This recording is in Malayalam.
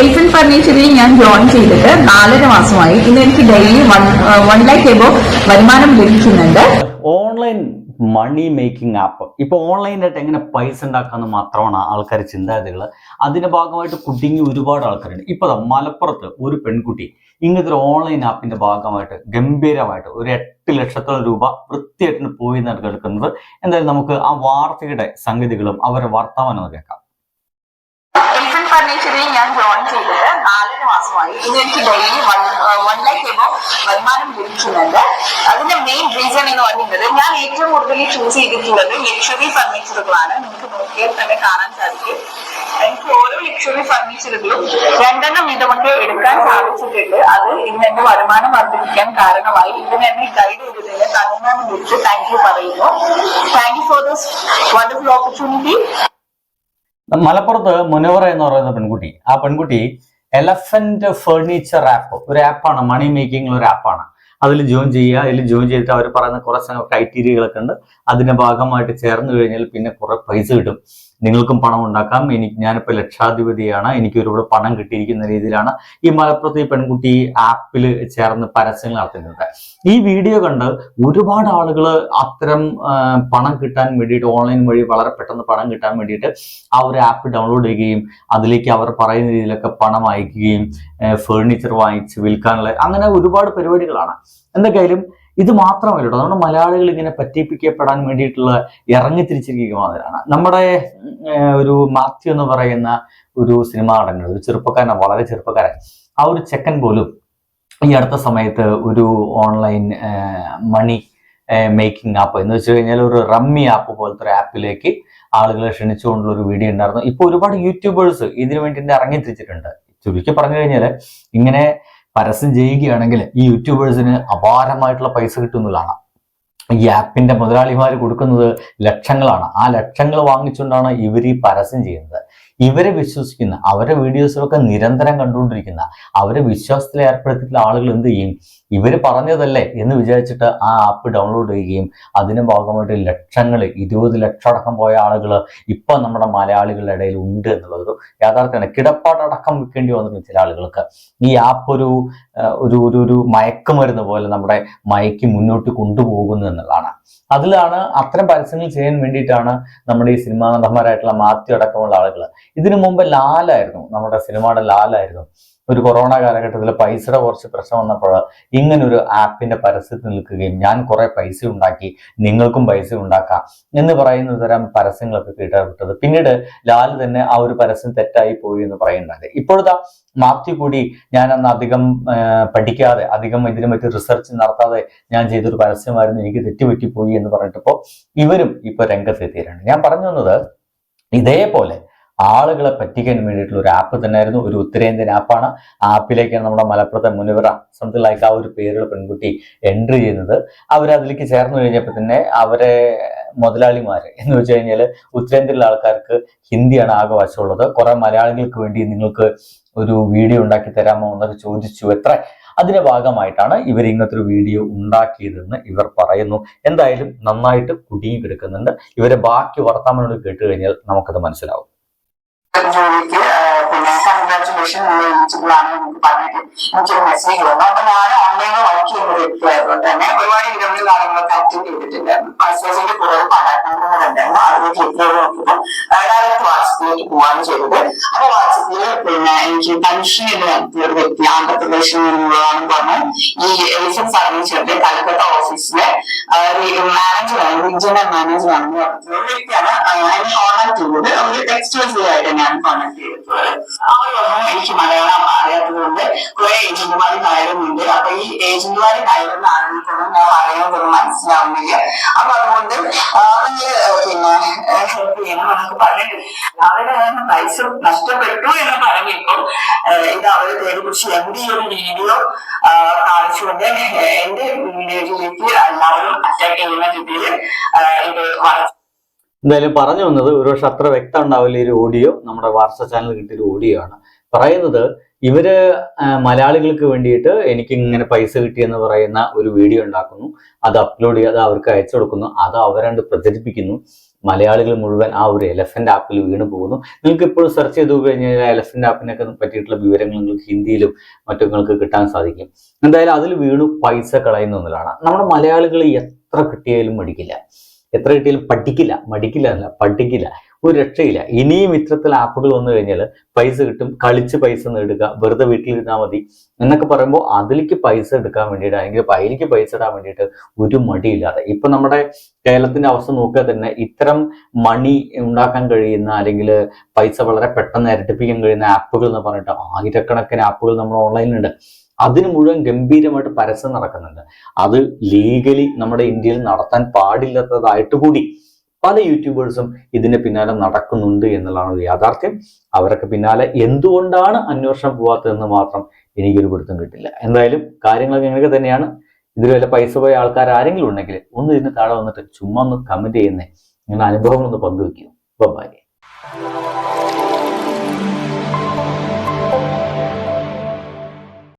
എലിഫന്റ് ഫർണിച്ചറിൽ ഞാൻ ജോയിൻ ചെയ്തിട്ട് നാലര മാസമായി. ഇന്ന് എനിക്ക് daily one one lakh above വരുമാനം ലഭിക്കുന്നുണ്ട്. ഓൺലൈൻ മണി മേക്കിംഗ് ആപ്പ് ഇപ്പോൾ ഓൺലൈനായിട്ട് എങ്ങനെ പൈസ ഉണ്ടാക്കാമെന്ന് മാത്രമാണ് ആൾക്കാർ ചിന്താഗതികൾ അതിന്റെ ഭാഗമായിട്ട് കുട്ടിങ്ങി ഒരുപാട് ആൾക്കാരുണ്ട്. ഇപ്പോൾ ദാ മലപ്പുറത്ത് ഒരു പെൺകുട്ടി ഇങ്ങനത്തെ ഒരു ഓൺലൈൻ ആപ്പിന്റെ ഭാഗമായിട്ട് ഗംഭീരമായിട്ട് ഒരു എട്ട് ലക്ഷത്തോളം രൂപ വൃത്തിയായിട്ട് പോയി നടക്കുന്നത് എന്തായാലും നമുക്ക് ആ വാർത്തയുടെ സംഗതികളും അവരുടെ വർത്തമാനവും കേൾക്കാം. ഫർണിച്ചറിൽ ഞാൻ ജോയിൻ ചെയ്തത് നാലര മാസമായി. ഇന്ന് എനിക്ക് daily one one lakh above വരുമാനം ലഭിക്കുന്നുണ്ട്. അതിന്റെ മെയിൻ റീസൺ എന്ന് പറയുന്നത് ഞാൻ ഏറ്റവും കൂടുതൽ ചൂസ് ചെയ്തിട്ടുള്ളത് ലക്ഷറി ഫർണിച്ചറുകളാണ് നിങ്ങൾക്ക് നോക്കിയാൽ തന്നെ കാണാൻ സാധിക്കും. എനിക്ക് ഓരോ ലക്ഷറി ഫർണിച്ചറുകളും രണ്ടെണ്ണം ഇതുകൊണ്ട് എടുക്കാൻ സാധിച്ചിട്ടുണ്ട്. അത് ഇന്ന് എന്റെ വരുമാനം വർദ്ധിപ്പിക്കാൻ കാരണമായി. ഇതിന് എന്നെ ഗൈഡ് ചെയ്തതിന് തന്നെ വിളിച്ച് താങ്ക് യു പറയുന്നു. Thank you for this wonderful opportunity മലപ്പുറത്ത് മുനവറ എന്ന് പറയുന്ന പെൺകുട്ടി. ആ പെൺകുട്ടി എലഫന്റ് ഫേർണിച്ചർ ആപ്പ് ഒരു ആപ്പാണ് മണി മേക്കിംഗ് ഒരു ആപ്പാണ് അതിൽ ജോയിൻ ചെയ്യുക. അതിൽ ജോയിൻ ചെയ്തിട്ട് അവർ പറയുന്ന കുറച്ച് ക്രൈറ്റീരിയകളൊക്കെ ഉണ്ട്. അതിന്റെ ഭാഗമായിട്ട് ചേർന്ന് കഴിഞ്ഞാൽ പിന്നെ കുറെ പൈസ കിട്ടും. നിങ്ങൾക്കും പണം ഉണ്ടാക്കാം. എനിക്ക് ഞാനിപ്പോൾ ലക്ഷാധിപതിയാണ്. എനിക്ക് ഒരുപാട് പണം കിട്ടിയിരിക്കുന്ന രീതിയിലാണ് ഈ മലപ്പുറത്ത് ഈ പെൺകുട്ടി ആപ്പിൽ ചേർന്ന് പരസ്യങ്ങൾ നടത്തുന്നത് ഈ വീഡിയോ കണ്ട് ഒരുപാട് ആളുകൾ അത്തരം പണം കിട്ടാൻ വേണ്ടിയിട്ട് ഓൺലൈൻ വഴി വളരെ പെട്ടെന്ന് പണം കിട്ടാൻ വേണ്ടിയിട്ട് ആ ഒരു ആപ്പ് ഡൗൺലോഡ് ചെയ്യുകയും അതിലേക്ക് അവർ പറയുന്ന രീതിയിലൊക്കെ പണം അയക്കുകയും ഫേർണിച്ചർ വാങ്ങിച്ച് വിൽക്കാനുള്ള അങ്ങനെ ഒരുപാട് പരിപാടികളാണ്. എന്തൊക്കെയായാലും ഇത് മാത്രമല്ല കേട്ടോ നമ്മുടെ മലയാളികൾ ഇങ്ങനെ പറ്റിപ്പിക്കപ്പെടാൻ വേണ്ടിയിട്ടുള്ള ഇറങ്ങി തിരിച്ചിരിക്കുന്നതാണ് നമ്മുടെ ഒരു മാത്യു എന്ന് പറയുന്ന ഒരു സിനിമ നടനുണ്ട്. ഒരു ചെറുപ്പക്കാരനാണ് വളരെ ചെറുപ്പക്കാരൻ. ആ ഒരു ചെക്കൻ പോലും ഈ അടുത്ത സമയത്ത് ഒരു ഓൺലൈൻ മണി മേക്കിംഗ് ആപ്പ് എന്ന് വെച്ച് കഴിഞ്ഞാൽ ഒരു റമ്മി ആപ്പ് പോലത്തെ ഒരു ആപ്പിലേക്ക് ആളുകളെ ക്ഷണിച്ചുകൊണ്ടുള്ള ഒരു വീഡിയോ ഉണ്ടായിരുന്നു. ഇപ്പോൾ ഒരുപാട് യൂട്യൂബേഴ്സ് ഇതിനു വേണ്ടി ഇറങ്ങി തിരിച്ചിട്ടുണ്ട്. ചുരുക്കി പറഞ്ഞു കഴിഞ്ഞാൽ ഇങ്ങനെ പരസ്യം ചെയ്യുകയാണെങ്കിൽ ഈ യൂട്യൂബേഴ്സിന് അപാരമായിട്ടുള്ള പൈസ കിട്ടുന്നതാണ്. ഈ ആപ്പിന്റെ മുതലാളിമാർ കൊടുക്കുന്നത് ലക്ഷങ്ങളാണ്. ആ ലക്ഷങ്ങൾ വാങ്ങിച്ചുകൊണ്ടാണ് ഇവർ ഈ പരസ്യം ചെയ്യുന്നത്. ഇവരെ വിശ്വസിക്കുന്ന അവരുടെ വീഡിയോസിലൊക്കെ നിരന്തരം കണ്ടുകൊണ്ടിരിക്കുന്ന അവരെ വിശ്വാസത്തിൽ ഏർപ്പെടുത്തിയിട്ടുള്ള ആളുകൾ എന്ത് ചെയ്യും? ഇവർ പറഞ്ഞതല്ലേ എന്ന് വിചാരിച്ചിട്ട് ആ ആപ്പ് ഡൗൺലോഡ് ചെയ്യുകയും അതിന് ഭാഗമായിട്ട് ലക്ഷങ്ങൾ ഇരുപത് ലക്ഷം അടക്കം പോയ ആളുകൾ ഇപ്പം നമ്മുടെ മലയാളികളുടെ ഇടയിൽ ഉണ്ട് എന്നുള്ളതൊരു യാഥാർത്ഥ്യമാണ്. കിടപ്പാടടക്കം വിൽക്കേണ്ടി വന്നിട്ടുണ്ട് ചില ആളുകൾക്ക്. ഈ ആപ്പ് ഒരു ഒരു ഒരു ഒരു മയക്കുമരുന്ന് പോലെ നമ്മുടെ മയക്ക് മുന്നോട്ട് കൊണ്ടുപോകുന്നു എന്നുള്ളതാണ്. അതിലാണ് അത്തരം പരസ്യങ്ങൾ ചെയ്യാൻ വേണ്ടിയിട്ടാണ് നമ്മുടെ ഈ സിനിമാ നടന്മാരായിട്ടുള്ള മാത്യു അടക്കമുള്ള ആളുകൾ ഇതിനു മുമ്പ് ലാലായിരുന്നു. നമ്മുടെ സിനിമയുടെ ലാലായിരുന്നു. ഒരു കൊറോണ കാലഘട്ടത്തിൽ പൈസയുടെ കുറച്ച് പ്രശ്നം വന്നപ്പോൾ ഇങ്ങനൊരു ആപ്പിന്റെ പരസ്യത്തിൽ നിൽക്കുകയും ഞാൻ കുറെ പൈസ ഉണ്ടാക്കി നിങ്ങൾക്കും പൈസ ഉണ്ടാക്കാം എന്ന് പറയുന്ന തരം പരസ്യങ്ങളൊക്കെ കേട്ടത് പിന്നീട് ലാൽ തന്നെ ആ ഒരു പരസ്യം തെറ്റായി പോയി എന്ന് പറയുന്നുണ്ട്. ഇപ്പോഴത്തെ മാത്യു കൂടി ഞാൻ അന്ന് അധികം പഠിക്കാതെ അധികം ഇതിനെ പറ്റി റിസർച്ച് നടത്താതെ ഞാൻ ചെയ്തൊരു പരസ്യമായിരുന്നു എനിക്ക് തെറ്റുപറ്റിപ്പോയി എന്ന് പറഞ്ഞിട്ടപ്പോ ഇവരും ഇപ്പൊ രംഗത്തെത്തിയിട്ടുണ്ട്. ഞാൻ പറഞ്ഞു വന്നത് ഇതേപോലെ ആളുകളെ പറ്റിക്കാൻ വേണ്ടിയിട്ടുള്ള ഒരു ആപ്പ് തന്നെയായിരുന്നു. ഒരു ഉത്തരേന്ത്യൻ ആപ്പാണ് ആപ്പിലേക്കാണ് നമ്മുടെ മലപ്പുറത്തെ മുനിവറ സംതിങ് ലൈക്ക് ആ ഒരു പേരുള്ള പെൺകുട്ടി എൻട്രി ചെയ്യുന്നത്. അവരതിലേക്ക് ചേർന്ന് കഴിഞ്ഞപ്പോൾ തന്നെ അവരെ മുതലാളിമാർ എന്ന് വെച്ച് കഴിഞ്ഞാൽ ഉത്തരേന്ത്യയിലെ ആൾക്കാർക്ക് ഹിന്ദിയാണ് ആകെ വശമുള്ളത്. കുറെ മലയാളികൾക്ക് വേണ്ടി നിങ്ങൾക്ക് ഒരു വീഡിയോ ഉണ്ടാക്കി തരാമോ എന്നൊക്കെ ചോദിച്ചു. എത്ര? അതിന്റെ ഭാഗമായിട്ടാണ് ഇവർ ഇങ്ങനത്തെ ഒരു വീഡിയോ ഉണ്ടാക്കിയതെന്ന് ഇവർ പറയുന്നു. എന്തായാലും നന്നായിട്ട് കുടുങ്ങി കിടക്കുന്നുണ്ട് ഇവരെ ബാക്കി വർത്തമാനോട് കേട്ട് കഴിഞ്ഞാൽ നമുക്കത് മനസ്സിലാവും. ജോലിക്ക് പിന്നെ കൺഗ്രാറ്റുലേഷൻ നിങ്ങൾ എനിക്ക് പറഞ്ഞിട്ട് എനിക്കൊരു മെസ്സേജ് വന്നു അപ്പൊ ഞാൻ ഓൺലൈനിൽ വർക്ക് ചെയ്യുന്ന വ്യക്തിയായതുകൊണ്ട് തന്നെ ഒരുപാട് ഇന്റർവ്യൂ കാര്യങ്ങളൊക്കെ അറ്റൻഡ് ചെയ്തിട്ടുണ്ടായിരുന്നു പൈസേജിന്റെ കുറവ് പഠനങ്ങളുണ്ടായിരുന്നു അത് ക്ലിക്ക് നോക്കിയപ്പോൾ ഡയറക്റ്റ് വാട്സപ്പിലേക്ക് പോവാണ് ചെയ്തത് അപ്പൊ വാട്സപ്പിൽ പിന്നെ എനിക്ക് പെൻഷൻ എന്ന് നടത്തിയ ഒരു വ്യക്തി ആന്ധ്രാപ്രദേശിൽ നിന്നുള്ളതാണെന്ന് പറഞ്ഞു ഈ എലിഫന്റ് ഫർണിച്ചറിന്റെ കൽക്കത്ത ഓഫീസിലെ മാനേജറാണ് റീജിയണൽ മാനേജറാണെന്ന് പറഞ്ഞു ഒരു വ്യക്തിയാണ് അതിനെ കോൺടാക്ട് നമുക്ക് അവർ ടെക്സ്റ്റ് മെസ്സേജ് ആയിട്ട് ഞാൻ കോൺടാക്ട് ചെയ്തിട്ടുള്ളത് അവർ പറഞ്ഞു എനിക്ക് മലയാളം അറിയാത്തതുകൊണ്ട് കുറെ ഏജന്റുമാർ കയറുന്നുണ്ട്. അപ്പൊ ഈ ഏജന്റുമാർ കയറുന്ന ആളുകൾക്കൊന്നും ഞാൻ പറയുന്നതൊന്നും മനസ്സിലാവുന്നില്ല. അപ്പൊ അതുകൊണ്ട് നിങ്ങൾ പിന്നെ ഹെൽപ്പ് ചെയ്യണം എന്നൊക്കെ പറഞ്ഞിട്ട് അവരെ പൈസ നഷ്ടപ്പെട്ടു എന്ന് പറഞ്ഞപ്പോൾ ഇത് അവർ കുറിച്ച് എന്റെ ഈ ഒരു വീഡിയോ കാണിച്ചുകൊണ്ട് എന്റെ വീഡിയോയിലേക്ക് എല്ലാവരും അറ്റാക്ക് ചെയ്യുന്ന രീതിയിൽ ഇത് വളരെ എന്തായാലും പറഞ്ഞു വന്നത് ഒരുപക്ഷെ അത്ര വ്യക്തം ഉണ്ടാവില്ല ഒരു ഓഡിയോ. നമ്മുടെ വാട്സപ്പ് ചാനൽ കിട്ടിയ ഒരു ഓഡിയോ ആണ്. പറയുന്നത് ഇവർ മലയാളികൾക്ക് വേണ്ടിയിട്ട് എനിക്ക് ഇങ്ങനെ പൈസ കിട്ടിയെന്ന് പറയുന്ന ഒരു വീഡിയോ ഉണ്ടാക്കുന്നു. അത് അപ്ലോഡ് ചെയ്ത് അവർക്ക് അയച്ചു കൊടുക്കുന്നു. അത് അവരണ്ട് പ്രചരിപ്പിക്കുന്നു. മലയാളികൾ മുഴുവൻ ആ ഒരു എലഫന്റ് ആപ്പിൽ വീണ് പോകുന്നു. നിങ്ങൾക്ക് ഇപ്പോൾ സെർച്ച് ചെയ്ത് കഴിഞ്ഞാൽ എലഫന്റ് ആപ്പിനൊക്കെ പറ്റിയിട്ടുള്ള വിവരങ്ങൾ നിങ്ങൾക്ക് ഹിന്ദിയിലും മറ്റും നിങ്ങൾക്ക് കിട്ടാൻ സാധിക്കും. എന്തായാലും അതിൽ വീണു പൈസ കളയുന്ന ഒന്നിലാണ്. നമ്മുടെ മലയാളികൾ എത്ര കിട്ടിയാലും മടിക്കില്ല. എത്ര കിട്ടിയാലും പഠിക്കില്ല മടിക്കില്ല എന്നല്ല പഠിക്കില്ല ഒരു രക്ഷയില്ല. ഇനിയും ഇത്തരത്തിൽ ആപ്പുകൾ വന്നു കഴിഞ്ഞാൽ പൈസ കിട്ടും കളിച്ച് പൈസ നേടുക വെറുതെ വീട്ടിലിരുന്നാൽ മതി എന്നൊക്കെ പറയുമ്പോൾ അതിലേക്ക് പൈസ എടുക്കാൻ വേണ്ടിയിട്ട് അല്ലെങ്കിൽ അതിലേക്ക് പൈസ ഇടാൻ വേണ്ടിയിട്ട് ഒരു മടിയില്ലാതെ. ഇപ്പൊ നമ്മുടെ കേരളത്തിന്റെ അവസ്ഥ നോക്കുക തന്നെ ഇത്തരം മണി ഉണ്ടാക്കാൻ കഴിയുന്ന അല്ലെങ്കിൽ പൈസ വളരെ പെട്ടെന്ന് ഇരട്ടിപ്പിക്കാൻ കഴിയുന്ന ആപ്പുകൾ എന്ന് പറഞ്ഞിട്ട് ആയിരക്കണക്കിന് ആപ്പുകൾ നമ്മൾ ഓൺലൈനിലുണ്ട് അതിന് മുഴുവൻ ഗംഭീരമായിട്ട് പരസ്യം നടക്കുന്നുണ്ട്. അത് ലീഗലി നമ്മുടെ ഇന്ത്യയിൽ നടത്താൻ പാടില്ലാത്തതായിട്ട് കൂടി പല യൂട്യൂബേഴ്സും ഇതിന്റെ പിന്നാലെ നടക്കുന്നുണ്ട് എന്നുള്ളതാണ് ഒരു യാഥാർത്ഥ്യം. അവരൊക്കെ പിന്നാലെ എന്തുകൊണ്ടാണ് അന്വേഷണം പോവാത്തതെന്ന് മാത്രം എനിക്കൊരു പിടുത്തം കിട്ടില്ല. എന്തായാലും കാര്യങ്ങളൊക്കെ ഇങ്ങനെയൊക്കെ തന്നെയാണ്. ഇതിൽ വല്ല പൈസ പോയ ആൾക്കാർ ആരെങ്കിലും ഉണ്ടെങ്കിൽ ഒന്ന് ഇതിന് താഴെ വന്നിട്ട് ചുമ്മാ ഒന്ന് കമന്റ് ചെയ്യുന്നേ. നിങ്ങളുടെ അനുഭവങ്ങളൊന്ന് പങ്കുവെക്കൂ. ബൈ